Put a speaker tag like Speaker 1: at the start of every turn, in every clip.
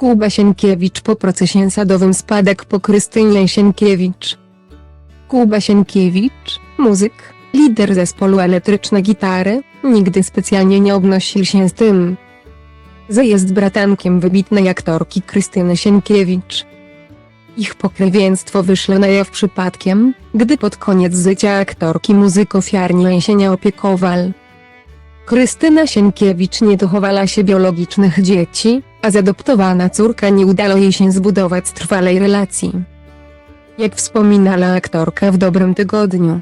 Speaker 1: Kuba Sienkiewicz po procesie sadowym spadek po Krystynie Sienkiewicz. Kuba Sienkiewicz, muzyk, lider zespołu Elektryczne Gitary, nigdy specjalnie nie obnosił się z tym, że jest bratankiem wybitnej aktorki Krystyny Sienkiewicz. Ich pokrewieństwo wyszło na jaw przypadkiem, gdy pod koniec życia aktorki muzyk ofiarnie się nie. Krystyna Sienkiewicz nie dochowała się biologicznych dzieci, a zadoptowana córka nie udało jej się zbudować trwalej relacji. Jak wspominała aktorka w dobrym tygodniu.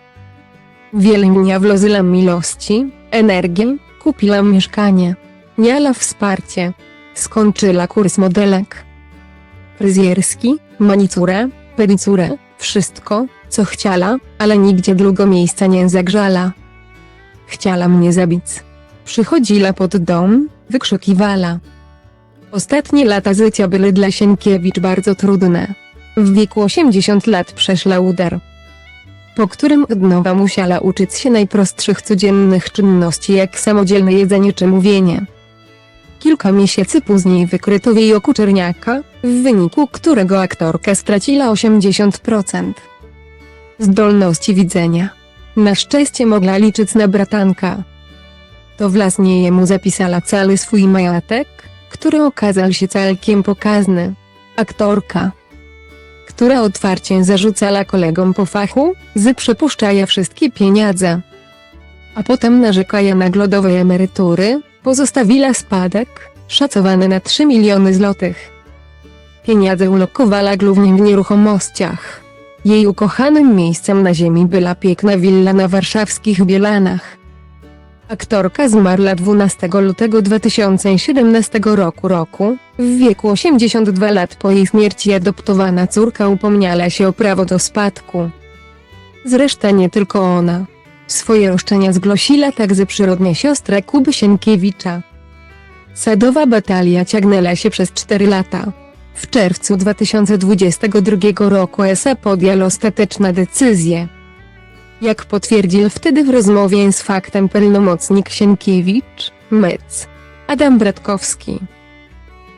Speaker 1: Wiele mnie wlożyła miłości, energię, kupiła mieszkanie. Miała wsparcie. Skończyła kurs modelek. Fryzjerski, manicurę, pedicurę, wszystko, co chciała, ale nigdzie długo miejsca nie zagrzala. Chciała mnie zabić. Przychodziła pod dom, wykrzykiwała. Ostatnie lata życia były dla Sienkiewicz bardzo trudne. W wieku 80 lat przeszła udar, po którym od nowa musiała uczyć się najprostszych codziennych czynności jak samodzielne jedzenie czy mówienie. Kilka miesięcy później wykryto w jej oku czerniaka, w wyniku którego aktorka straciła 80% zdolności widzenia. Na szczęście mogła liczyć na bratanka. To własnie jemu zapisała cały swój majątek, który okazał się całkiem pokazny. Aktorka, która otwarcie zarzucała kolegom po fachu, z przepuszczaja wszystkie pieniądze. A potem narzekaja na głodowe emerytury, pozostawiła spadek, szacowany na 3 miliony złotych. Pieniądze ulokowała głównie w nieruchomościach. Jej ukochanym miejscem na ziemi była piękna willa na warszawskich Bielanach. Aktorka zmarła 12 lutego 2017 roku roku, w wieku 82 lat po jej śmierci adoptowana córka upomniała się o prawo do spadku. Zresztą nie tylko ona. Swoje roszczenia zgłosiła także przyrodnia siostra Kuby Sienkiewicza. Sadowa batalia ciągnęła się przez 4 lata. W czerwcu 2022 roku ESA podjęła ostateczną decyzję. Jak potwierdził wtedy w rozmowie z faktem pełnomocnik Sienkiewicz, Mec, Adam Bratkowski.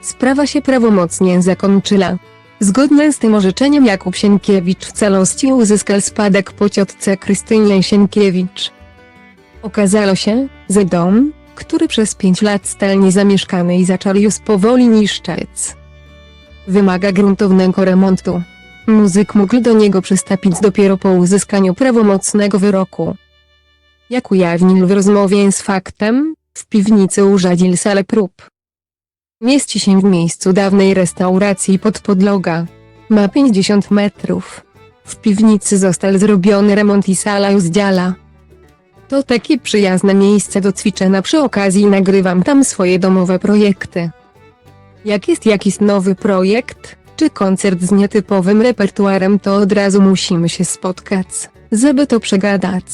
Speaker 1: Sprawa się prawomocnie zakończyła. Zgodnie z tym orzeczeniem Jakub Sienkiewicz w całości uzyskał spadek po ciotce Krystynie Sienkiewicz. Okazało się, że dom, który przez pięć lat stał niezamieszkany i zaczął już powoli niszczeć, wymaga gruntownego remontu. Muzyk mógł do niego przystąpić dopiero po uzyskaniu prawomocnego wyroku. Jak ujawnił w rozmowie z faktem, w piwnicy urządził salę prób. Mieści się w miejscu dawnej restauracji pod podloga. Ma 50 metrów. W piwnicy został zrobiony remont i sala już działa. To takie przyjazne miejsce do ćwiczenia przy okazji nagrywam tam swoje domowe projekty. Jak jest jakiś nowy projekt, czy koncert z nietypowym repertuarem to od razu musimy się spotkać, żeby to przegadać.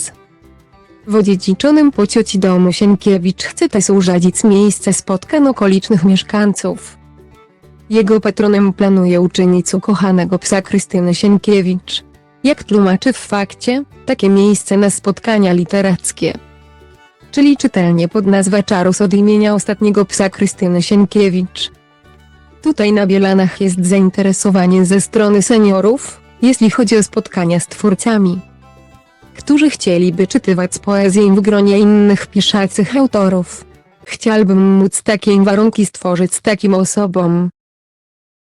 Speaker 1: W odziedziczonym po cioci domu Sienkiewicz chce też urządzić miejsce spotkań okolicznych mieszkańców. Jego patronem planuje uczynić ukochanego psa Krystyny Sienkiewicz. Jak tłumaczy w fakcie, takie miejsce na spotkania literackie. Czyli czytelnie pod nazwę Czarus od imienia ostatniego psa Krystyny Sienkiewicz. Tutaj na Bielanach jest zainteresowanie ze strony seniorów, jeśli chodzi o spotkania z twórcami, którzy chcieliby czytywać poezję w gronie innych piszących autorów. Chciałbym móc takie warunki stworzyć takim osobom,